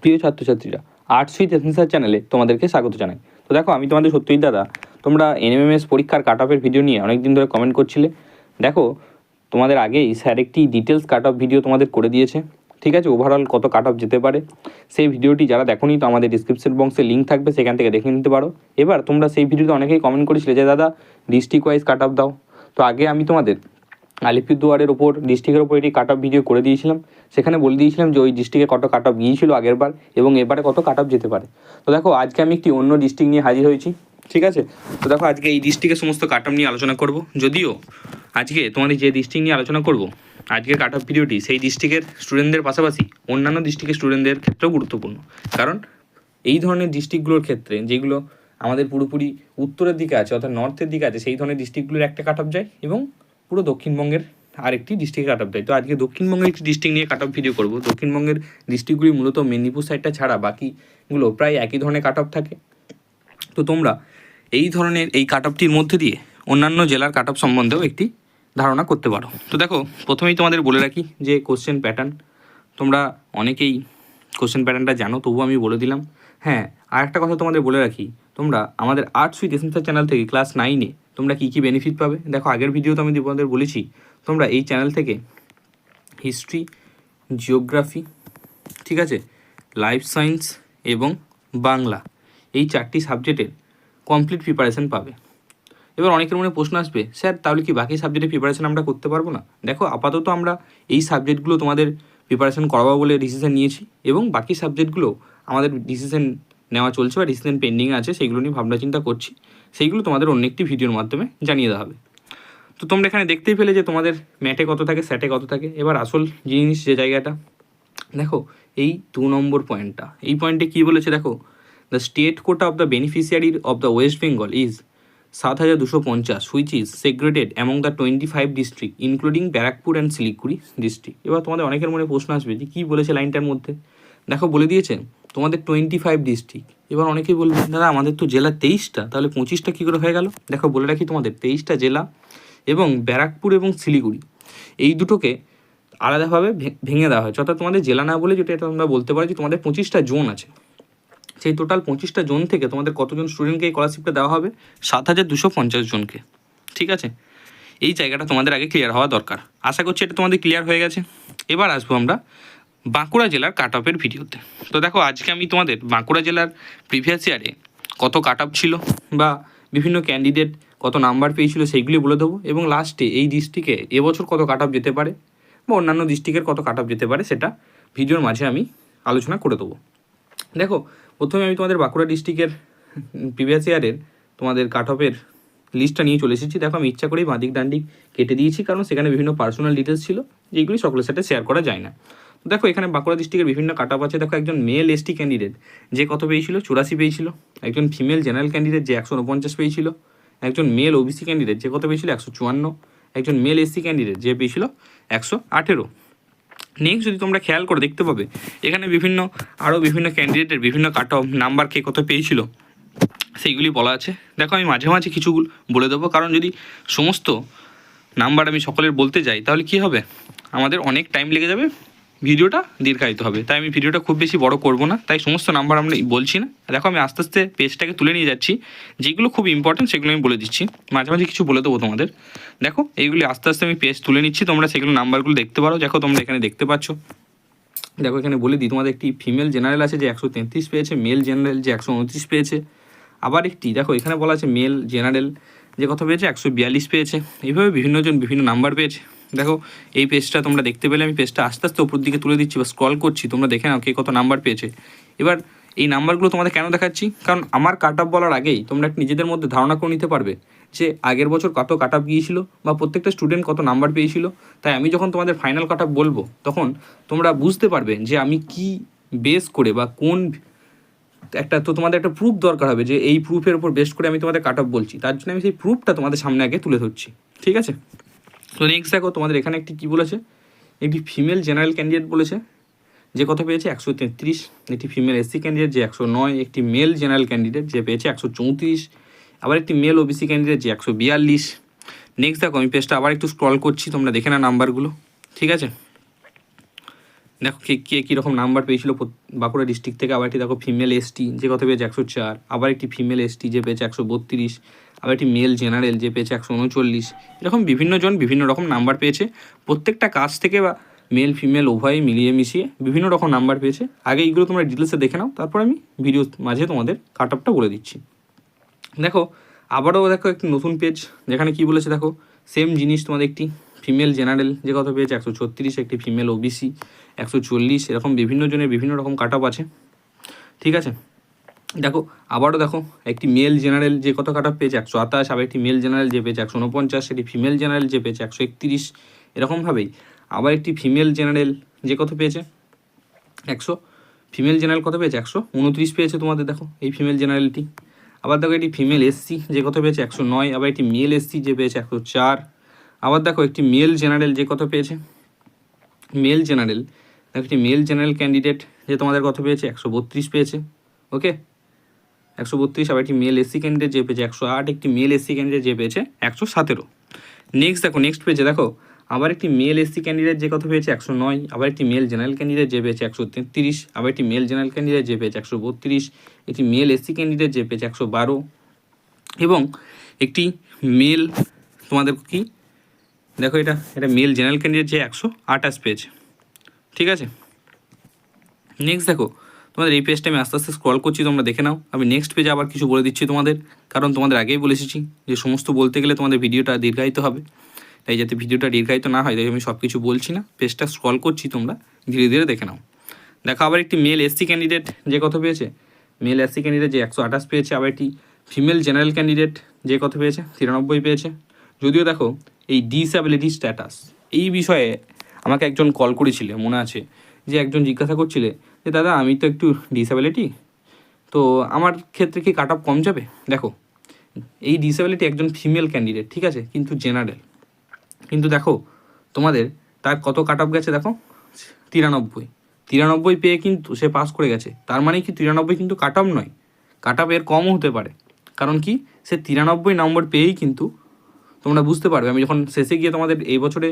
প্রিয় ছাত্রছাত্রীরা arts with এসেন্সার চ্যানেলে তোমাদেরকে স্বাগত জানাই। তো দেখো, আমি তোমাদের সত্যজিৎ দাদা, তোমরা এনএমএমএস পরীক্ষার কাট অফের ভিডিও নিয়ে অনেক দিন ধরে কমেন্ট করছিলে। দেখো, তোমাদের আগেই স্যার একটি ডিটেলস কাট অফ ভিডিও তোমাদের করে দিয়েছে। ঠিক আছে ওভারঅল কত কাট অফ যেতে পারে, সেই ভিডিওটি যারা দেখোনি, তো আমাদের ডিসক্রিপশন বক্সে লিঙ্ক থাকবে, সেখান থেকে দেখে নিতে পারো। এবার তোমরা সেই ভিডিওতে অনেকেই কমেন্ট করেছিলে যে, দাদা ডিস্ট্রিক্ট ওয়াইজ কাট অফ দাও। তো আগে আমি তোমাদের আলিপুরদুয়ারের ওপর ডিস্ট্রিক্টের ওপর একটি কাট অফ ভিডিও করে দিয়েছিলাম। সেখানে বলে দিয়েছিলাম যে ওই ডিস্ট্রিক্টে কত কাট অফ গিয়েছিল আগের বার এবং এবারে কত কাট অফ যেতে পারে। তো দেখো, আজকে আমি একটি অন্য ডিস্ট্রিক্ট নিয়ে হাজির হয়েছি, ঠিক আছে? তো দেখো, আজকে এই ডিস্ট্রিক্টের সমস্ত কাট অফ নিয়ে আলোচনা করব। যদিও আজকে তোমাদের যে ডিস্ট্রিক্ট নিয়ে আলোচনা করব, আজকের কাট অফ ভিডিওটি সেই ডিস্ট্রিক্টের স্টুডেন্টদের পাশাপাশি অন্যান্য ডিস্ট্রিক্টের স্টুডেন্টদের ক্ষেত্রেও গুরুত্বপূর্ণ। কারণ এই ধরনের ডিস্ট্রিক্টগুলোর ক্ষেত্রে যেগুলো আমাদের পুরোপুরি উত্তরের দিকে আছে, অর্থাৎ নর্থের দিকে আছে, সেই ধরনের ডিস্ট্রিক্টগুলোর একটা কাট অফ যায় এবং পুরো দক্ষিণবঙ্গের আরেকটি ডিস্ট্রিক্টে কাট অফ দেয় তো আজকে দক্ষিণবঙ্গের একটি ডিস্ট্রিক্ট নিয়ে কাট অফ ভিডিও করব। দক্ষিণবঙ্গের ডিস্ট্রিক্টগুলি মূলত মেদিনীপুর সাইডটা ছাড়া বাকিগুলো প্রায় একই ধরনের কাট অফ থাকে। তো তোমরা এই ধরনের এই কাট অফটির মধ্যে দিয়ে অন্যান্য জেলার কাট অফ সম্বন্ধেও একটি ধারণা করতে পারো। তো দেখো, প্রথমেই তোমাদের বলে রাখি যে কোশ্চেন প্যাটার্ন তোমরা অনেকেই কোশ্চেন প্যাটার্নটা জানো, তবুও আমি বলে দিলাম। হ্যাঁ আর একটা কথা তোমাদের বলে রাখি, তোমরা আমাদের আর্টস উইথ এসেন্সার চ্যানেল থেকে ক্লাস নাইনে তোমরা কী কী বেনিফিট পাবে? দেখো, আগের ভিডিওতে আমি তোমাদের বলেছি, তোমরা এই চ্যানেল থেকে হিস্ট্রি জিওগ্রাফি ঠিক আছে লাইফ সায়েন্স এবং বাংলা এই চারটি সাবজেক্টের কমপ্লিট প্রিপারেশন পাবে। এবার অনেকের মনে প্রশ্ন আসবে, স্যার, তাহলে কি বাকি সাবজেক্টের প্রিপারেশান আমরা করতে পারব না? দেখো, আপাতত আমরা এই সাবজেক্টগুলো তোমাদের প্রিপারেশান করাবো বলে ডিসিশন নিয়েছি এবং বাকি সাবজেক্টগুলো আমাদের ডিসিশন নেওয়া চলছে বা ডিসিশন পেন্ডিং আছে সেইগুলো নিয়ে ভাবনা চিন্তা করছি। সেইগুলো তোমাদের অন্য একটি ভিডিওর মাধ্যমে জানিয়ে দেওয়া হবে। তো তোমরা এখানে দেখতেই পেলে যে তোমাদের ম্যাটে কত থাকে স্যাটে কত থাকে। এবার আসল জিনিস যে জায়গাটা, দেখো, এই দু নম্বর পয়েন্টটা এই পয়েন্টে কী বলেছে দেখো the state quota of the beneficiary of the West Bengal is সাত হাজার দুশো পঞ্চাশ which is segregated among the twenty five district including Barrackpore and Siliguri district এবার তোমাদের অনেকের মনে প্রশ্ন আসবে যে কী বলেছে লাইনটার মধ্যে? দেখো, বলে দিয়েছে, তোমাদের টোয়েন্টি ফাইভ ডিস্ট্রিক্ট এবার অনেকেই বলবে, দাদা, আমাদের তো জেলা তেইশটা, তাহলে পঁচিশটা কী করে হয়ে গেল? দেখো, বলে রাখি তোমাদের, তেইশটা জেলা এবং ব্যারাকপুর এবং শিলিগুড়ি, এই দুটোকে আলাদাভাবে ভেঙে দেওয়া হয়েছে। অর্থাৎ তোমাদের জেলা না বলে যেটা এটা তোমরা বলতে পারো যে তোমাদের পঁচিশটা জোন আছে। সেই টোটাল পঁচিশটা জোন থেকে তোমাদের কতজন স্টুডেন্টকে এই স্কলারশিপটা দেওয়া হবে? সাত হাজার দুশো পঞ্চাশ জনকে। ঠিক আছে? এই জায়গাটা তোমাদের আগে ক্লিয়ার হওয়া দরকার। আশা করছি এটা তোমাদের ক্লিয়ার হয়ে গেছে। এবার আসব আমরা বাঁকুড়া জেলার কাট অফের ভিডিওতে। তো দেখো, আজকে আমি তোমাদের বাঁকুড়া জেলার প্রিভিয়াস ইয়ারে কত কাট অফ ছিল বা বিভিন্ন ক্যান্ডিডেট কত নাম্বার পেয়েছিল সেইগুলি বলে দেবো এবং লাস্টে এই ডিস্ট্রিক্টে এবছর কত কাট অফ যেতে পারে বা অন্যান্য ডিস্ট্রিক্টের কত কাট অফ যেতে পারে সেটা ভিডিওর মাঝে আমি আলোচনা করে দেবো। দেখো, প্রথমে আমি তোমাদের বাঁকুড়া ডিস্ট্রিক্টের প্রিভিয়াস ইয়ারের তোমাদের কাট অফের লিস্টটা নিয়ে চলে এসেছি। দেখো, আমি ইচ্ছা করেই বাঁদিক ডান্ডিক কেটে দিয়েছি, কারণ সেখানে বিভিন্ন পার্সোনাল ডিটেলস ছিল, যেগুলি সকলের সাথে শেয়ার করা যায় না। দেখো, এখানে বাঁকুড়া ডিস্ট্রিক্টের বিভিন্ন কাট আছে। দেখো, একজন মেল এসটি ক্যান্ডিডেট যে কত পেয়েছিল? চুরাশি পেয়েছিল। একজন ফিমেল জেনারেল ক্যান্ডিডেট যে একশো উনপঞ্চাশ পেয়েছিল। একজন মেল ওবিসি ক্যান্ডিডেট যে কত পেয়েছিল? একশো চুয়ান্ন। একজন মেল এসসি ক্যান্ডিডেট যে পেয়েছিল? একশো আঠেরো। নেক্সট যদি তোমরা খেয়াল করে দেখতে পাবে, এখানে বিভিন্ন আরও বিভিন্ন ক্যান্ডিডেটের বিভিন্ন কাট অফ নাম্বার কে কত পেয়েছিল, সেইগুলি বলা আছে। দেখো, আমি মাঝে মাঝে কিছু বলে দেবো, কারণ যদি সমস্ত নাম্বার আমি সকলের বলতে যাই, তাহলে কি হবে? আমাদের অনেক টাইম লেগে যাবে। ভিডিওটা দীর্ঘায়িত হবে। তাই আমি ভিডিওটা খুব বেশি বড় করব না। তাই সমস্ত নাম্বার আমরা বলছি না। দেখো আমি আস্তে আস্তে পেজটাকে তুলে নিয়ে যাচ্ছি। যেগুলো খুব ইম্পর্টেন্ট সেগুলো আমি বলে দিচ্ছি। মাঝে মাঝে কিছু বলে দেবো তোমাদের। দেখো, এইগুলি আস্তে আস্তে আমি পেজ তুলে নিচ্ছি। তোমরা সেগুলো নাম্বারগুলো দেখতে পারো। দেখো, তোমরা এখানে দেখতে পাচ্ছ। দেখো, এখানে বলে দিই, তোমাদের একটি ফিমেল জেনারেল আছে যে একশো তেত্রিশ পেয়েছে মেল জেনারেল যে একশো উনত্রিশ পেয়েছে। আবার একটি, দেখো, এখানে বলা আছে মেল জেনারেল যে কত পেয়েছে, একশো বিয়াল্লিশ পেয়েছে। এইভাবে বিভিন্নজন বিভিন্ন নাম্বার পেয়েছে। দেখো, এই পেজটা তোমরা দেখতে পেলে, আমি পেজটা আস্তে আস্তে ওপর দিকে তুলে দিচ্ছি বা স্ক্রল করছি, তোমরা দেখে নাও কে কত নাম্বার পেয়েছে। এবার এই নাম্বারগুলো তোমাদের কেন দেখাচ্ছি? কারণ আমার কাট অফ বলার আগেই তোমরা একটা নিজেদের মধ্যে ধারণা করে নিতে পারবে যে আগের বছর কত কাট অফ গিয়েছিল বা প্রত্যেকটা স্টুডেন্ট কত নাম্বার পেয়েছিল। তাই আমি যখন তোমাদের ফাইনাল কাট অফ বলব, তখন তোমরা বুঝতে পারবে যে আমি কি বেস করে বা কোন একটা তো তোমাদের একটা প্রুফ দরকার হবে যে এই প্রুফের উপর বেস্ট করে আমি তোমাদের কাট অফ বলছি। তার জন্য আমি সেই প্রুফটা তোমাদের সামনে আগে তুলে ধরছি। ঠিক আছে? নেক্সট দেখো তোমাদের এখানে একটি কী বলেছে? একটি ফিমেল জেনারেল ক্যান্ডিডেট বলেছে। যে কত পেয়েছে একশো তেত্রিশ, একটি ফিমেল এসসি ক্যান্ডিডেট যে একশো নয়, একটি মেল জেনারেল ক্যান্ডিডেট যে পেয়েছে একশো চৌত্রিশ, আবার একটি মেল ওবিসি ক্যান্ডিডেট যে একশো বিয়াল্লিশ। নেক্সট দেখো আমি পেজটা আবার একটু স্ক্রল করছি, তোমরা দেখে না নাম্বারগুলো ঠিক আছে? দেখো কে কে কীরকম নাম্বার পেয়েছিল বাঁকুড়া ডিস্ট্রিক্ট থেকে, আবার একটি দেখো ফিমেল এসটি যে কত পেয়েছে একশো চার, আবার একটি ফিমেল এসটি যে পেয়েছে একশো বত্রিশ, আবার একটি মেল জেনারেল যে পেয়েছে একশো উনচল্লিশ, এরকম বিভিন্ন জন বিভিন্ন রকম নাম্বার পেয়েছে। প্রত্যেকটা কাজ থেকে বা মেল ফিমেল উভয় মিলিয়ে মিশিয়ে বিভিন্ন রকম নাম্বার পেয়েছে। আগে এইগুলো তোমরা ডিটেলসে দেখে নাও, তারপর আমি ভিডিও মাঝে তোমাদের কাট আপটা বলে দিচ্ছি। দেখো, আবারও দেখো একটি নতুন পেজ যেখানে কি বলেছে দেখো সেম জিনিস তোমাদের একটি ফিমেল জেনারেল যে কত পেয়েছে, একশো ছত্রিশ, একটি ফিমেল ওবিসি একশো চল্লিশ, এরকম বিভিন্ন জনের বিভিন্ন রকম কাট আছে। ঠিক আছে? দেখো, আবারও দেখো, একটি মেল জেনারেল যে কত কাট পেয়েছে, একশো আঠাশ, আবার একটি মেল জেনারেল যে পেয়েছে, একশো উনপঞ্চাশ, একটি ফিমেল জেনারেল যে পেয়েছে, একশো একত্রিশ, এরকমভাবেই। আবার একটি ফিমেল জেনারেল যে কত পেয়েছে, একশো ফিমেল জেনারেল কত পেয়েছে, একশো উনত্রিশ পেয়েছে তোমাদের, দেখো, এই ফিমেল জেনারেলটি। আবার দেখো, একটি ফিমেল এসসি যে কত পেয়েছে, একশো নয়, আবার একটি মেল এসসি যে পেয়েছে, একশো চার আবার দেখো একটি মেল জেনারেল যে কত পেয়েছে? মেল জেনারেল, দেখো একটি মেল জেনারেল ক্যান্ডিডেট যে তোমাদের কত পেয়েছে? একশো বত্রিশ পেয়েছে ওকে একশো বত্রিশ, আবার একটি মেল এসসি ক্যান্ডিডেট যে পেয়েছে একশো আট, একটি মেল এসসি ক্যান্ডিডেট যে পেয়েছে একশো সতেরো। নেক্সট দেখো নেক্সট পেয়েছে, দেখো, আবার একটি মেল এসসি ক্যান্ডিডেট যে কত পেয়েছে? একশো নয়, আবার একটি মেল জেনারেল ক্যান্ডিডেট যে পেয়েছে একশো তেত্রিশ, আবার একটি মেল জেনারেল ক্যান্ডিডেট যে পেয়েছে একশো বত্রিশ, একটি মেল এসসি ক্যান্ডিডেট যে পেয়েছে একশো বারো, এবং একটি মেল তোমাদের কি? দেখো এটা এটা মেল জেনারেল ক্যান্ডিডেট যে একশো আঠাশ পেজ ঠিক আছে? নেক্সট দেখো, তোমাদের এই পেজটা আমি আস্তে আস্তে স্ক্রল করছি, তোমরা দেখে নাও। আমি নেক্সট পেজে আবার কিছু বলে দিচ্ছি তোমাদের, কারণ তোমাদের আগেই বলে এসেছি যে সমস্ত বলতে গেলে তোমাদের ভিডিওটা দীর্ঘায়িত হবে। তাই যাতে ভিডিওটা দীর্ঘায়িত না হয়, তাই আমি সব কিছু বলছি না। পেজটা স্ক্রল করছি তোমরা, ধীরে ধীরে দেখে নাও। দেখো আবার একটি মেল এসসি ক্যান্ডিডেট যে কত পেয়েছে? মেল এসসি ক্যান্ডিডেট যে একশো আঠাশ পেয়েছে, আবার একটি ফিমেল জেনারেল ক্যান্ডিডেট যে কত পেয়েছে? তিরানব্বই পেয়েছে। যদিও দেখো এই ডিসঅ্যাবিলিটি স্ট্যাটাস এই বিষয়ে আমাকে একজন কল করেছিলে, মনে আছে, যে একজন জিজ্ঞাসা করছিলে যে, দাদা, আমি তো একটু ডিসঅ্যাবিলিটি তো আমার ক্ষেত্রে কি কাট অফ কম যাবে? দেখো, এই ডিসএবিলিটি একজন ফিমেল ক্যান্ডিডেট ঠিক আছে, কিন্তু জেনারেল কিন্তু দেখো, তোমাদের তার কত কাট অফ গেছে দেখো? তিরানব্বই। তিরানব্বই পেয়ে কিন্তু সে পাস করে গেছে। তার মানে কি তিরানব্বই কিন্তু কাট অফ নয়? কাট অফ এর কমও হতে পারে। কারণ কি? সে তিরানব্বই নম্বর পেয়েই কিন্তু তোমরা বুঝতে পারবে। আমি যখন শেষে গিয়ে তোমাদের এই বছরে,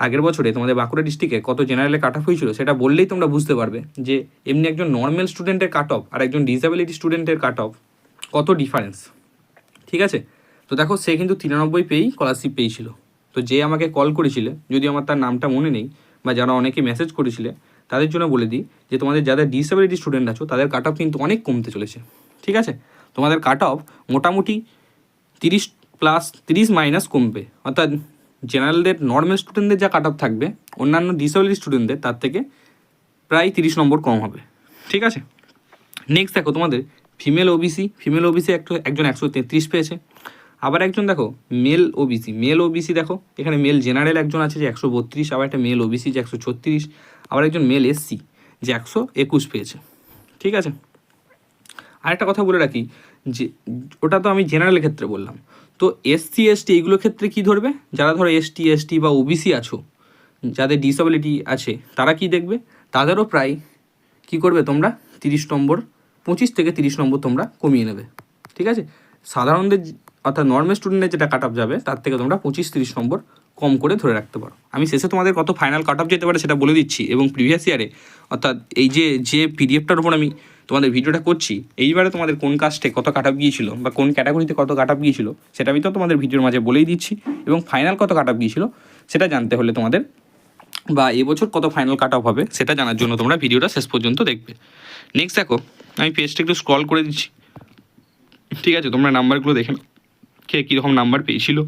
আগের বছরে তোমাদের বাঁকুড়া ডিস্ট্রিক্টে কত জেনারেলে কাট অফ হয়েছিল, সেটা বললেই তোমরা বুঝতে পারবে যে এমনি একজন নর্মাল স্টুডেন্টের কাট অফ আর একজন ডিসেবিলিটি স্টুডেন্টের কাট অফ কত ডিফারেন্স ঠিক আছে? তো দেখো, সে কিন্তু তিরানব্বই পেয়েই স্কলারশিপ পেয়েছিল। তো যে আমাকে কল করেছিলে, যদি আমার তার নামটা মনে নেই বা যারা অনেকে মেসেজ করেছিলে, তাদের জন্য বলে দিই যে তোমাদের যাদের ডিসেবিলিটি স্টুডেন্ট আছো, তাদের কাট অফ কিন্তু অনেক কমতে চলেছে। ঠিক আছে? তোমাদের কাট অফ মোটামুটি তিরিশ প্লাস তিরিশ মাইনাস কমবে। অর্থাৎ জেনারেলদের নর্মাল স্টুডেন্টদের যা কাট অফ থাকবে, অন্যান্য ডিসেবিলিটি স্টুডেন্টদের তার থেকে প্রায় তিরিশ নম্বর কম হবে। ঠিক আছে? নেক্সট দেখো তোমাদের ফিমেল ওবিসি ফিমেল ওবিসি একটু, একজন একশো তেত্রিশ পেয়েছে। আবার একজন দেখো মেল ওবিসি মেল ওবিসি দেখো, এখানে মেল জেনারেল একজন আছে যে একশো বত্রিশ, আবার একটা মেল ওবিসি যে একশো ছত্রিশ, আবার একজন মেল এসসি যে একশো একুশ পেয়েছে। ঠিক আছে? আরেকটা কথা বলে রাখি, যে ওটা তো আমি জেনারেল ক্ষেত্রে বললাম। তো এসসি এসটি এইগুলোর ক্ষেত্রে কি ধরবে? যারা ধরো এসটি এসটি বা ওবিসি আছো, যাদের ডিসেবিলিটি আছে, তারা কি দেখবে? তাদেরও প্রায় কি করবে তোমরা? তিরিশ নম্বর, পঁচিশ থেকে তিরিশ নম্বর তোমরা কমিয়ে নেবে। ঠিক আছে? সাধারণদের অর্থাৎ নর্মাল স্টুডেন্টের যেটা কাট যাবে, তার থেকে তোমরা পঁচিশ, তিরিশ নম্বর কম করে ধরে রাখতে পারো। আমি শেষে তোমাদের কত ফাইনাল কাট যেতে পারে সেটা বলে দিচ্ছি এবং প্রিভিয়াস ইয়ারে অর্থাৎ এই যে যে পিডিএফটার উপর আমি তোমাদের ভিডিওটা করছি, এইবারে তোমাদের কোন কাস্টে কত কাট আপ গিয়েছিল বা কোন ক্যাটাগরিতে কত কাট আপ গিয়েছিল সেটা আমি তো তোমাদের ভিডিওর মাঝে বলেই দিচ্ছি এবং ফাইনাল কত কাট আপ গিয়েছিল সেটা জানতে হলে তোমাদের বা এবছর কত ফাইনাল কাট অফ হবে সেটা জানার জন্য তোমরা ভিডিওটা শেষ পর্যন্ত দেখবে। নেক্সট দেখো, আমি পেজটা একটু স্ক্রল করে দিচ্ছি। ঠিক আছে, তোমরা নাম্বারগুলো দেখে নাও। কে কীরকম নাম্বার পেয়েছিল?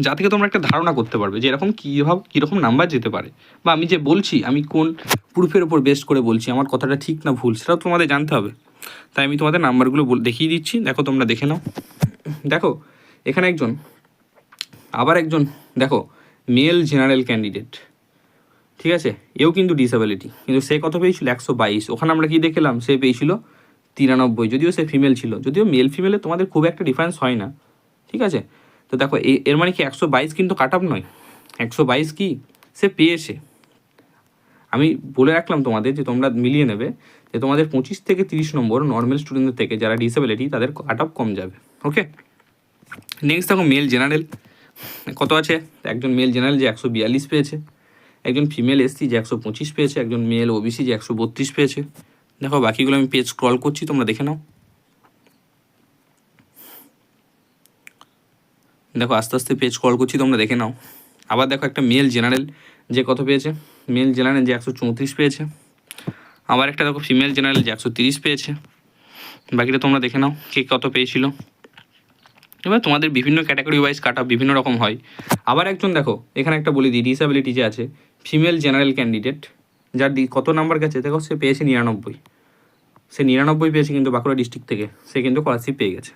যা থেকে তোমরা একটা ধারণা করতে পারবে যে এরকম কীভাবে কীরকম নাম্বার যেতে পারে। বা আমি যে বলছি, আমি কোন প্রুফের ওপর বেস্ট করে বলছি, আমার কথাটা ঠিক না ভুল, সেটাও তোমাদের জানতে হবে। তাই আমি তোমাদের নাম্বারগুলো দেখিয়ে দিচ্ছি। দেখো, তোমরা দেখে নাও। দেখো, এখানে একজন, আবার একজন, দেখো মেল জেনারেল ক্যান্ডিডেট ঠিক আছে? এও কিন্তু ডিসেবিলিটি কিন্তু সে কত পেয়েছিল? একশো বাইশ। ওখানে আমরা কি দেখলাম? সে পেয়েছিল তিরানব্বই, যদিও সে ফিমেল ছিল। যদিও মেল ফিমেলে তোমাদের খুব একটা ডিফারেন্স হয় না। ঠিক আছে? তো দেখো এর মানে কি একশো বাইশ কিন্তু কাট নয়? একশো বাইশ কি? সে পেয়েছে। আমি বলে রাখলাম তোমাদের যে তোমরা মিলিয়ে নেবে যে তোমাদের পঁচিশ থেকে তিরিশ নম্বর নর্মাল স্টুডেন্টদের থেকে যারা ডিসেবিলিটি তাদের কাট কম যাবে। ওকে নেক্সট দেখো মেল জেনারেল কত আছে? একজন মেল জেনারেল যে একশো বিয়াল্লিশ পেয়েছে, একজন ফিমেল এসসি যে একশো পঁচিশ পেয়েছে, একজন মেল ওবিসি যে একশো বত্রিশ পেয়েছে। দেখো, বাকিগুলো আমি পেজ স্ক্রল করছি, তোমরা দেখে নাও। দেখো আস্তে আস্তে পেজ কল করছি, তোমরা দেখে নাও। আবার দেখো একটা মেল জেনারেল যে কত পেয়েছে? মেল জেনারেল যে একশো চৌত্রিশ পেয়েছে। আবার একটা দেখো ফিমেল জেনারেল যে একশো তিরিশ পেয়েছে। বাকিটা তোমরা দেখে নাও, কে কত পেয়েছিল। এবার তোমাদের বিভিন্ন ক্যাটাগরি ওয়াইজ কাট বিভিন্ন রকম হয়। আবার একজন দেখো, এখানে একটা বলে দিই ডিসেবিলিটি যে আছে ফিমেল জেনারেল ক্যান্ডিডেট যার কত নাম্বার গেছে? দেখো সে পেয়েছে নিরানব্বই। সে নিরানব্বই পেয়েছে কিন্তু বাঁকুড়া ডিস্ট্রিক্ট থেকে। সে কিন্তু স্কলারশিপ পেয়ে গেছে।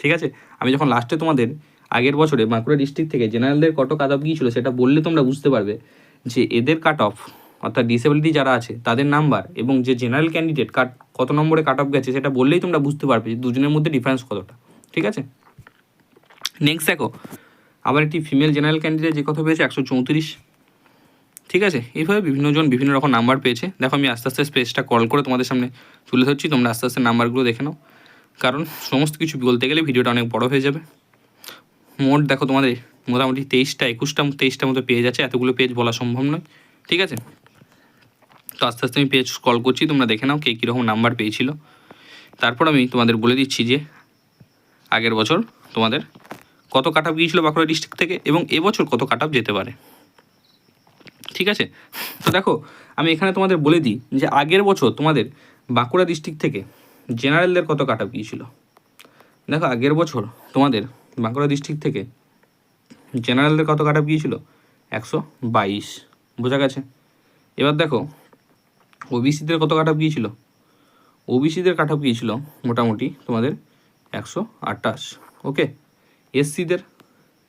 ঠিক আছে? আমি যখন লাস্টে তোমাদের আগের বছরে বাঁকুড়া ডিস্ট্রিক্ট থেকে জেনারেলদের কত কাট অফ গিয়েছিল সেটা বললে তোমরা বুঝতে পারবে যে এদের কাট অফ অর্থাৎ ডিসেবিলিটি যারা আছে, তাদের নাম্বার এবং যে জেনারেল ক্যান্ডিডেট কাট কত নম্বরে কাট অফ গেছে সেটা বললেই তোমরা বুঝতে পারবে যে দুজনের মধ্যে ডিফারেন্স কতটা, ঠিক আছে? নেক্সট দেখো, আবার একটি ফিমেল জেনারেল ক্যান্ডিডেট যে কত পেয়েছে একশো চৌত্রিশ, ঠিক আছে? এইভাবে বিভিন্নজন বিভিন্ন রকম নাম্বার পেয়েছে। দেখো আমি আস্তে আস্তে স্পেসটা কল করে তোমাদের সামনে তুলে ধরছি, তোমরা আস্তে আস্তে নাম্বারগুলো দেখে নাও। কারণ সমস্ত কিছু বলতে গেলে ভিডিওটা অনেক বড় হয়ে যাবে। মোট দেখো তোমাদের মোটামুটি তেইশটা, একুশটা, তেইশটা মতো পেজ আছে, এতগুলো পেজ বলা সম্ভব নয়, ঠিক আছে? তো আস্তে আস্তে আমি পেজ কল করছি, তোমরা দেখে নাও কে কীরকম নাম্বার পেয়েছিল। তারপর আমি তোমাদের বলে দিচ্ছি যে, আগের বছর তোমাদের কত কাট আপ গিয়েছিল বাঁকুড়া ডিস্ট্রিক্ট থেকে এবং এবছর কত কাট আপ যেতে পারে। ঠিক আছে? তো দেখো, আমি এখানে তোমাদের বলে দিই যে, আগের বছর তোমাদের বাঁকুড়া ডিস্ট্রিক্ট থেকে জেনারেলদের কত কাট আপ গিয়েছিল। দেখো, আগের বছর তোমাদের বাঁকুড়া ডিস্ট্রিক্ট থেকে জেনারেলদের কত কাট আপ গিয়েছিল একশো বাইশ, বোঝা গেছে। এবার দেখো ওবিসিদের কত কাট আপ গিয়েছিল ওবিসিদের কাট আপ গিয়েছিল মোটামুটি তোমাদের একশো আটাশ ওকে এসসিদের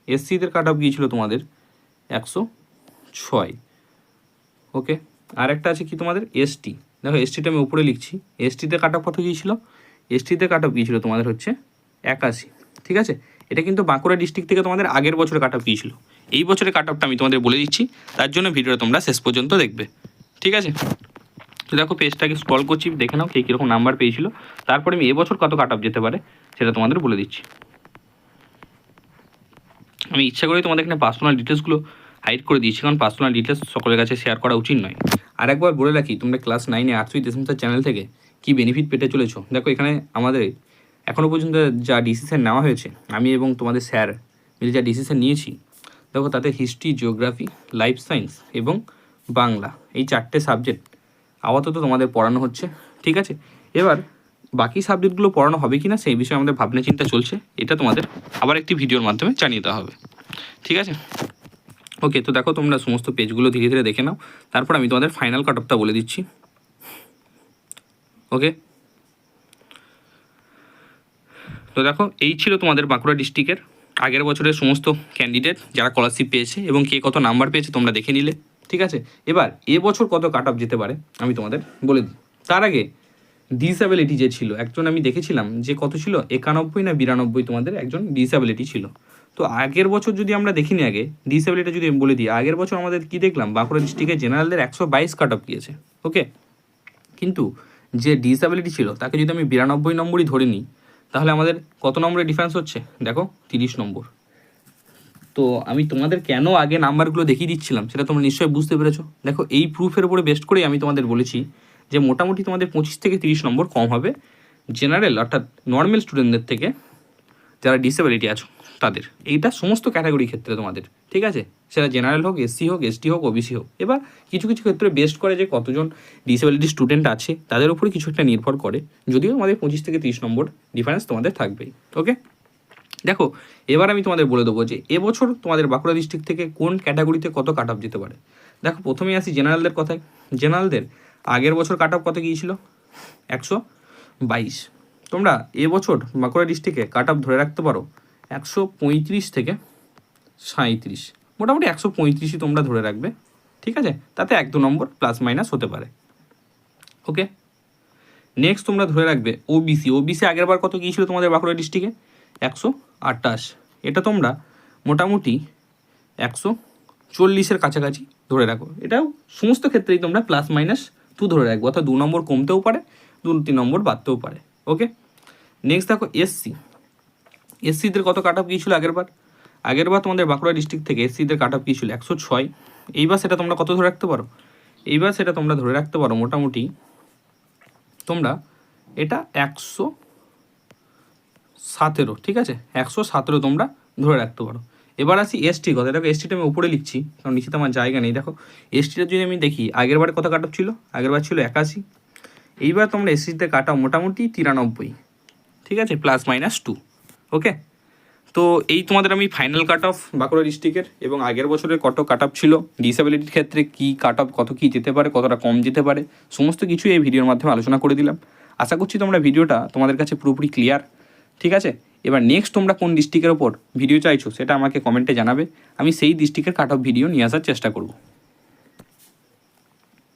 এসসিদের কাট আপ গিয়েছিল তোমাদের একশো ছয় ওকে আর একটা আছে কি তোমাদের? এসটি দেখো এসটিটা আমি উপরে লিখছি। এসটিতে কাট আপ কত গিয়েছিল এসটিতে কাট আপ গিয়েছিল তোমাদের হচ্ছে একাশি, ঠিক আছে? এটা কিন্তু বাঁকুড়া ডিস্ট্রিক্ট থেকে তোমাদের আগের বছরে কাট আপ গিয়েছিল এই বছরের কাট আপটা আমি তোমাদের বলে দিচ্ছি, তার জন্য ভিডিওটা তোমরা শেষ পর্যন্ত দেখবে। ঠিক আছে? তো দেখো পেজটাকে স্ক্রল করছি, দেখে নাও কে কীরকম নাম্বার পেয়েছিল। তারপরে আমি এবছর কত কাট আপ যেতে পারে, সেটা তোমাদের বলে দিচ্ছি। আমি ইচ্ছা করেই তোমাদের এখানে পার্সোনাল ডিটেলসগুলো হাইড করে দিয়েছি, কারণ পার্সোনাল ডিটেলস সকলের কাছে শেয়ার করা উচিত নয়। আর একবার বলে রাখি, তোমরা ক্লাস নাইনে উইথ এসএমসার চ্যানেল থেকে কি বেনিফিট পেতে চলেছো? দেখো, এখানে আমাদের এখনও পর্যন্ত যা ডিসিশন নেওয়া হয়েছে, আমি এবং তোমাদের স্যার মিলে যা ডিসিশন নিয়েছি, দেখো তাতে হিস্ট্রি জিওগ্রাফি লাইফ সায়েন্স এবং বাংলা, এই চারটে সাবজেক্ট আপাতত তোমাদের পড়ানো হচ্ছে, ঠিক আছে? এবার বাকি সাবজেক্টগুলো পড়ানো হবে কি না সেই বিষয়ে আমাদের ভাবনা চিন্তা চলছে, এটা তোমাদের আবার একটি ভিডিওর মাধ্যমে জানিয়ে দেওয়া হবে, ঠিক আছে? ওকে তো দেখো তোমরা সমস্ত পেজগুলো ধীরে ধীরে দেখে নাও, তারপর আমি তোমাদের ফাইনাল কাট অফটা বলে দিচ্ছি ওকে তো দেখো, এই ছিল তোমাদের বাঁকুড়া ডিস্ট্রিক্টের আগের বছরের সমস্ত ক্যান্ডিডেট যারা স্কলারশিপ পেয়েছে এবং কে কত নাম্বার পেয়েছে তোমরা দেখে নিলে, ঠিক আছে? এবার এবছর কত কাট অফ যেতে পারে, আমি তোমাদের বলে দিই। তার আগে ডিসএবিলিটি যে ছিল, একজন আমি দেখেছিলাম যে কত ছিল? একানব্বই না বিরানব্বই তোমাদের একজন ডিসএবিলিটি ছিল। তো আগের বছর যদি আমরা দেখিনি আগে ডিসএবিলিটি যদি বলে দিই, আগের বছর আমাদের কি দেখলাম? বাঁকুড়া ডিস্ট্রিক্টে জেনারেলদের একশো বাইশ কাট অফ গিয়েছে ওকে কিন্তু যে ডিসএবিলিটি ছিল, তাকে যদি আমি বিরানব্বই নম্বরই ধরে নিই তাহলে আমাদের কত নম্বরের ডিফারেন্স হচ্ছে? দেখো, তিরিশ নম্বর। তো আমি তোমাদের কেন আগে নাম্বারগুলো দেখিয়ে দিচ্ছিলাম, সেটা তোমরা নিশ্চয়ই বুঝতে পেরেছ। দেখো, এই প্রুফের উপরে বেস্ট করেই আমি তোমাদের বলেছি যে মোটামুটি তোমাদের পঁচিশ থেকে তিরিশ নম্বর কম হবে জেনারেল অর্থাৎ নর্মাল স্টুডেন্টদের থেকে যারা ডিসেবিলিটি আছো। তাদের। এইটা সমস্ত ক্যাটাগরি ক্ষেত্রে তোমাদের, ঠিক আছে? সেটা জেনারেল হোক এসসি হোক এসটি হোক ওবিসি হোক। এবার কিছু কিছু ক্ষেত্রে বেস্ট করে যে কতজন ডিসেবিলিটি স্টুডেন্ট আছে, তাদের উপরে কিছু একটা নির্ভর করে। যদিও আমাদের পঁচিশ থেকে তিরিশ নম্বর ডিফারেন্স তোমাদের থাকবেই ওকে দেখো, এবার আমি তোমাদের বলে দেবো যে এবছর তোমাদের বাঁকুড়া ডিস্ট্রিক্ট থেকে কোন ক্যাটাগরিতে কত কাট অফ যেতে পারে। দেখো প্রথমেই আসি জেনারেলদের কথায়। জেনারেলদের আগের বছর কাট অফ কত গিয়েছিল? একশো বাইশ। তোমরা এবছর বাঁকুড়া ডিস্ট্রিক্টে কাট অফ ধরে রাখতে পারো একশো পঁয়ত্রিশ থেকে সাঁত্রিশ মোটামুটি একশো পঁয়ত্রিশই তোমরা ধরে রাখবে, ঠিক আছে? তাতে এক দু নম্বর প্লাস মাইনাস হতে পারে। ওকে নেক্সট তোমরা ধরে রাখবে ওবিসি ওবিসি আগের বার কত গিয়েছিল তোমাদের বাঁকুড়া ডিস্ট্রিক্টে একশো আটাশ এটা তোমরা মোটামুটি একশো চল্লিশের কাছাকাছি ধরে রাখো। এটাও সমস্ত ক্ষেত্রেই তোমরা প্লাস মাইনাস টু ধরে রাখব, অর্থাৎ দু নম্বর কমতেও পারে দু তিন নম্বর বাড়তেও পারে। ওকে নেক্সট দেখো এসসি এসসিদের কত কাট অফ গিয়েছিল আগের বার আগের বার তোমাদের বাঁকুড়া ডিস্ট্রিক্ট থেকে এসসিদের কাট অফ গিয়েছিল একশো ছয়। এইবার সেটা তোমরা কত ধরে রাখতে পারো? এইবার সেটা তোমরা ধরে রাখতে পারো মোটামুটি তোমরা এটা একশো সতেরো, ঠিক আছে? একশো সতেরো তোমরা ধরে রাখতে পারো। এবার আসি এসটি কথা। দেখো এসটিটা আমি উপরে লিখছি, কারণ নিচে তো আমার জায়গা নেই। দেখো এসটিটা যদি আমি দেখি আগের বারে কত কাট অফ ছিল? আগের বার ছিল একাশি। এইবার তোমরা এসটিতে কাটাও মোটামুটি তিরানব্বই, ঠিক আছে? প্লাস মাইনাস টু ওকে তো এই তোমাদের আমি ফাইনাল কাট অফ বাঁকুড়া ডিস্ট্রিক্টের এবং আগের বছরের কত কাট অফ ছিল ডিসেবিলিটির ক্ষেত্রে কী কাট অফ কত কী যেতে পারে, কতটা কম যেতে পারে, সমস্ত কিছু এই ভিডিওর মাধ্যমে আলোচনা করে দিলাম। আশা করছি তোমরা ভিডিওটা তোমাদের কাছে পুরোপুরি ক্লিয়ার ঠিক আছে? এবার নেক্সট তোমরা কোন ডিস্ট্রিক্টের ওপর ভিডিও চাইছো সেটা আমাকে কমেন্টে জানাবে। আমি সেই ডিস্ট্রিক্টের কাট অফ ভিডিও নিয়ে আসার চেষ্টা করব।